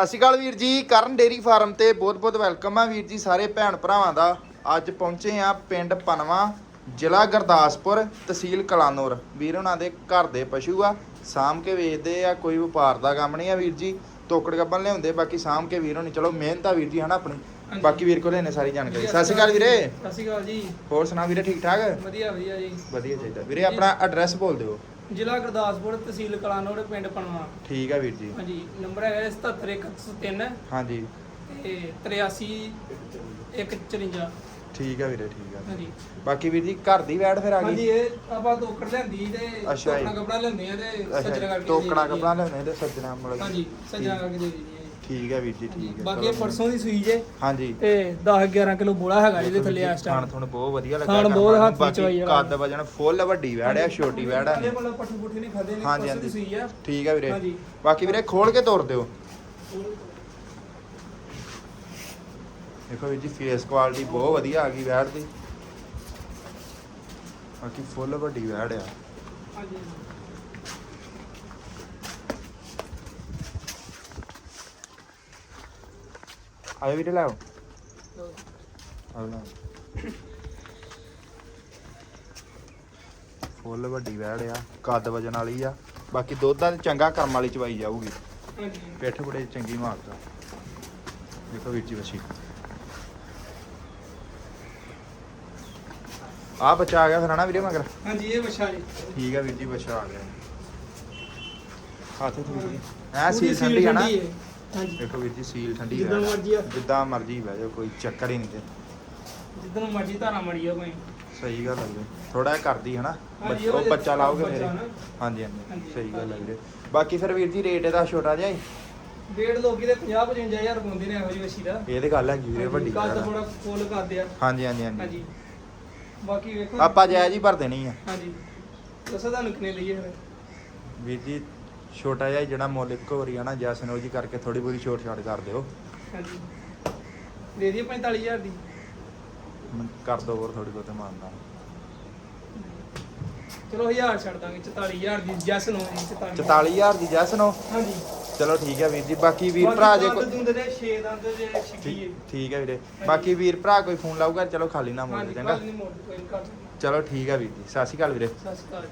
ਸਤਿ ਸ਼੍ਰੀ ਅਕਾਲ ਵੀਰ ਜੀ ਕਰਨ ਡੇਰੀ ਫਾਰਮ ਤੇ ਬਹੁਤ-ਬਹੁਤ ਵੈਲਕਮ ਆ ਵੀਰ ਜੀ ਸਾਰੇ ਭੈਣ ਭਰਾਵਾਂ ਦਾ। ਅੱਜ ਪਹੁੰਚੇ ਆ ਪਿੰਡ ਪਨਵਾ ਜ਼ਿਲ੍ਹਾ ਗੁਰਦਾਸਪੁਰ ਤਹਿਸੀਲ ਕਲਾਨੌਰ। ਵੀਰ ਉਹਨਾਂ ਦੇ ਘਰ ਦੇ ਪਸ਼ੂ ਆ ਸਾਂਭ ਕੇ ਵੇਚਦੇ ਆ ਕੋਈ ਵਪਾਰ ਦਾ ਕੰਮ ਨਹੀਂ ਆ ਵੀਰ ਜੀ। ਤੋਕੜ ਗੱਬਨ ਲਿਆਉਂਦੇ ਬਾਕੀ ਸਾਂਭ ਕੇ ਵੀਰ ਹੋਣੀ ਚਲੋ ਮਿਹਨਤ ਆ ਵੀਰ ਜੀ ਹਨਾ ਆਪਣੀ। ਬਾਕੀ ਵੀਰ ਕੋਲ ਲੈਣੇ ਸਾਰੀ ਜਾਣਕਾਰੀ। ਸਤਿ ਸ਼੍ਰੀ ਅਕਾਲ ਵੀਰੇ। ਸਤਿ ਸ਼੍ਰੀ ਅਕਾਲ ਜੀ। ਹੋਰ ਸੁਣਾ ਵੀਰੇ ਠੀਕ ਠਾਕ? ਵਧੀਆ ਵਧੀਆ ਜੀ। ਵਧੀਆ ਚਾਹੀਦਾ। ਵੀਰੇ ਆਪਣਾ ਐਡਰੈਸ ਬੋਲ ਦਿਓ। ਜ਼ਿਲ੍ਹਾ ਗੁਰਦਾਸਪੁਰ ਤਹਿਸੀਲ ਕਲਾਨੌਰ ਪਿੰਡ ਪਨਵਾ ਠੀਕ ਆ ਵੀਰ ਜੀ। ਹਾਂਜੀ ਨੰਬਰ ਹੈਗਾ 77103 ਹਾਂਜੀ। ਤੇ 83 154 ਠੀਕ ਆ ਵੀਰੇ ਠੀਕ ਆ। ਹਾਂਜੀ। ਬਾਕੀ ਵੀਰ ਜੀ ਘਰ ਦੀ ਵੈੜ ਫਿਰ ਆ ਹਾਂਜੀ ਗਈ ਇਹ ਆਪਾਂ ਤੋਕੜ ਲੈਂਦੀ ਤੇ ਅੱਛਾ ਜੀ। ਤੋਕੜਾ ਕਪੜਾ ਲੈਂਦੇ ਆ ਤੇ ਸੱਜਣਾ ਕਰਕੇ ਦੇ ਕਪੜਾ ਲੈਣੇ ਤੇ ਸੱਜਣਾ। ਮਤਲਬ ਹਾਂਜੀ ਸੱਜਣਾ ਕਰਕੇ ਦੇ ਦਈਦੀ ਹੈ ਠੀਕ ਹੈ ਵੀਰ ਜੀ ਠੀਕ ਹੈ। ਬਾਕੀ ਇਹ। ਪਰਸੋਂ ਦੀ ਸੂਈ ਜੇ। ਹਾਂਜੀ। ਤੇ 10 11 ਕਿਲੋ ਬੋਲਾ ਹੈਗਾ ਜਿਹਦੇ ਥੱਲੇ ਇਸ ਖਾਣ ਟਾਈਮ ਤੁਹਾਨੂੰ ਬਹੁਤ ਵਧੀਆ ਲੱਗਾ ਖਾਣ ਬਹੁਤ। ਹੱਥ ਵਿੱਚ ਆਈ ਵਾਲਾ। ਕੱਦ ਵਜਣ ਫੁੱਲ ਵੱਡੀ ਵੈੜ ਆ ਛੋਟੀ ਵੈੜ ਇਹ ਮਤਲਬ ਪੱਠੂ ਪੁੱਠੀ ਨਹੀਂ ਖਾਦੇ ਨੇ ਹਾਂਜੀ, ਪਰਸੋਂ ਦੀ ਹਾਂਜੀ। ਸੂਈ ਆ। ਠੀਕ ਹੈ ਵੀਰੇ। ਹਾਂਜੀ। ਬਾਕੀ ਵੀਰੇ ਖੋਲ ਕੇ ਤੋੜ ਦਿਓ। ਦੇਖੋ ਵੀਰ ਜੀ ਫੇਸ ਕੁਆਲਿਟੀ ਬਹੁਤ ਵਧੀਆ ਆ ਗਈ ਵੈੜ ਦੀ। ਬਾਕੀ ਫੁੱਲ ਵੱਡੀ ਵੈੜ ਆ। ਹਾਂਜੀ। ਆਇਓ ਵੀਰੇ ਲਾਓ ਆਓ ਲਾਓ ਫੁੱਲ ਵੱਡੀ ਵੈੜ ਆ ਕੱਦ ਵਜਣ ਵਾਲੀ ਆ। ਬਾਕੀ ਦੁੱਧਾਂ ਤੇ ਚੰਗਾ ਕਰਮ ਵਾਲੀ ਚਵਾਈ ਜਾਊਗੀ। ਪਿੱਠ ਬੜੇ ਚੰਗੀ ਮਾਰਦਾ ਦੇਖੋ ਵੀਰ ਜੀ ਵਸੀ ਆ ਬੱਚਾ ਆ ਗਿਆ ਫਿਰ ਹਨਾ ਵੀਰੇ ਮਗਰ? ਹਾਂਜੀ ਇਹ ਵਛਾ ਜੀ। ਠੀਕ ਆ ਵੀਰ ਜੀ ਬੱਚਾ ਆ ਗਿਆ। ਹੱਥ ਥੋੜੀ ਐ ਪੂਰੀ ਸੀਲ ਠੰਡੀ ਹੈ ਨਾ। ਹੈ। ਹਾਂਜੀ। ਦੇਖੋ ਵੀਰ ਜੀ ਸੀਲ ਠੰਡੀ ਜਿੱਦਾਂ ਹੈ ਮਰਜ਼ੀ ਆ। ਜਿੱਦਾਂ ਮਰਜ਼ੀ ਬਹਿ ਜਾਓ ਕੋਈ ਚੱਕਰ ਹੀ ਨਹੀਂ ਤੇ। ਜਿੱਦਨ ਮਰਜ਼ੀ ਧਾਰਾ ਮੜੀ ਆ ਕੋਈ ਸਹੀ ਗੱਲ ਹੈ ਥੋੜਾ ਜਿਹਾ ਕਰਦੀ ਹੈ ਨਾ ਹਾਂਜੀ, ਉਹ ਉਹ ਬੱਚਾ ਲਾਓਗੇ ਬੱਚਾ ਨਾ। ਹਾਂਜੀ ਹਾਂਜੀ ਹਾਂਜੀ, ਸਹੀ ਗੱਲ ਹੈ। ਵੀਰੇ। ਬਾਕੀ ਫਿਰ ਵੀਰ ਜੀ ਰੇਟ ਇਹਦਾ ਛੋਟਾ ਜਿਹਾ ਹੀ। ਡੇਢ ਲੋਕੀ ਦੇ 50 55000 ਪਾਉਂਦੇ ਨੇ ਇਹੋ ਜਿਹੀ ਵਛੀ ਦਾ। ਇਹ ਤੇ ਗੱਲ ਹੈਗੀ ਵੀਰੇ ਵੱਡੀ ਗੱਲ ਆ। ਥੋੜਾ ਫੁੱਲ ਕਰਦੇ ਆ। ਹਾਂਜੀ ਹਾਂਜੀ ਹਾਂਜੀ। ਹਾਂਜੀ। ਬਾਕੀ ਵੇਖੋ। ਆਪਾਂ ਜਾਇਜ਼ ਹੀ ਭਰ ਦੇਣੀ ਆ। ਹਾਂਜੀ। ਦੱਸੋ ਤੁਹਾਨੂੰ ਕਿੰਨੇ ਲਈਏ ਫਿਰ? ਵੀਰ ਜੀ ਛੋਟਾ ਜਿਹਾ ਜਿਹੜਾ ਮੁੱਲ ਇੱਕੋ ਵਾਰੀ ਆ ਨਾ ਜੈਸਨ ਉਹ ਜੀ ਕਰਕੇ ਥੋੜੀ ਬਹੁਤੀ ਛੋਟ ਛਾਟ ਕਰ ਦਿਓ। ਹਾਂਜੀ। ਦੇ ਦਈਏ 45000 ਦੀ। ਮ- ਕਰ ਦਿਓ ਹੋਰ ਥੋੜੀ ਬਹੁਤੀ ਮਾਨਦਾ ਚਲੋ 1000 ਛੱਡ ਦਾਂਗੇ 44000 ਦੀ ਜੈਸ ਨੂੰ 44 44000 ਦੀ ਜੈਸਨ ਹਾਂਜੀ। ਚਲੋ ਠੀਕ ਹੈ ਵੀਰ ਜੀ ਬਾਕੀ ਵੀਰ ਭਰਾ ਜੇ ਕੋਈ ਦੁੰਦ ਦੇ 6 ਦੰਦ ਦੇ ਛਿੱਕੀ ਠੀਕ ਹੈ। ਵੀਰੇ। ਬਾਕੀ ਵੀਰ ਭਰਾ ਕੋਈ ਫੋਨ ਲਾਊਗਾ ਚਲੋ ਖਾਲੀ ਨਾ ਮੋੜ ਚੰਗਾ। ਚਲੋ ਠੀਕ ਹੈ ਵੀਰ ਜੀ ਸਤਿ ਸ਼੍ਰੀ ਅਕਾਲ ਵੀਰੇ। ਸਤਿ ਸ਼੍ਰੀ ਅਕਾਲ।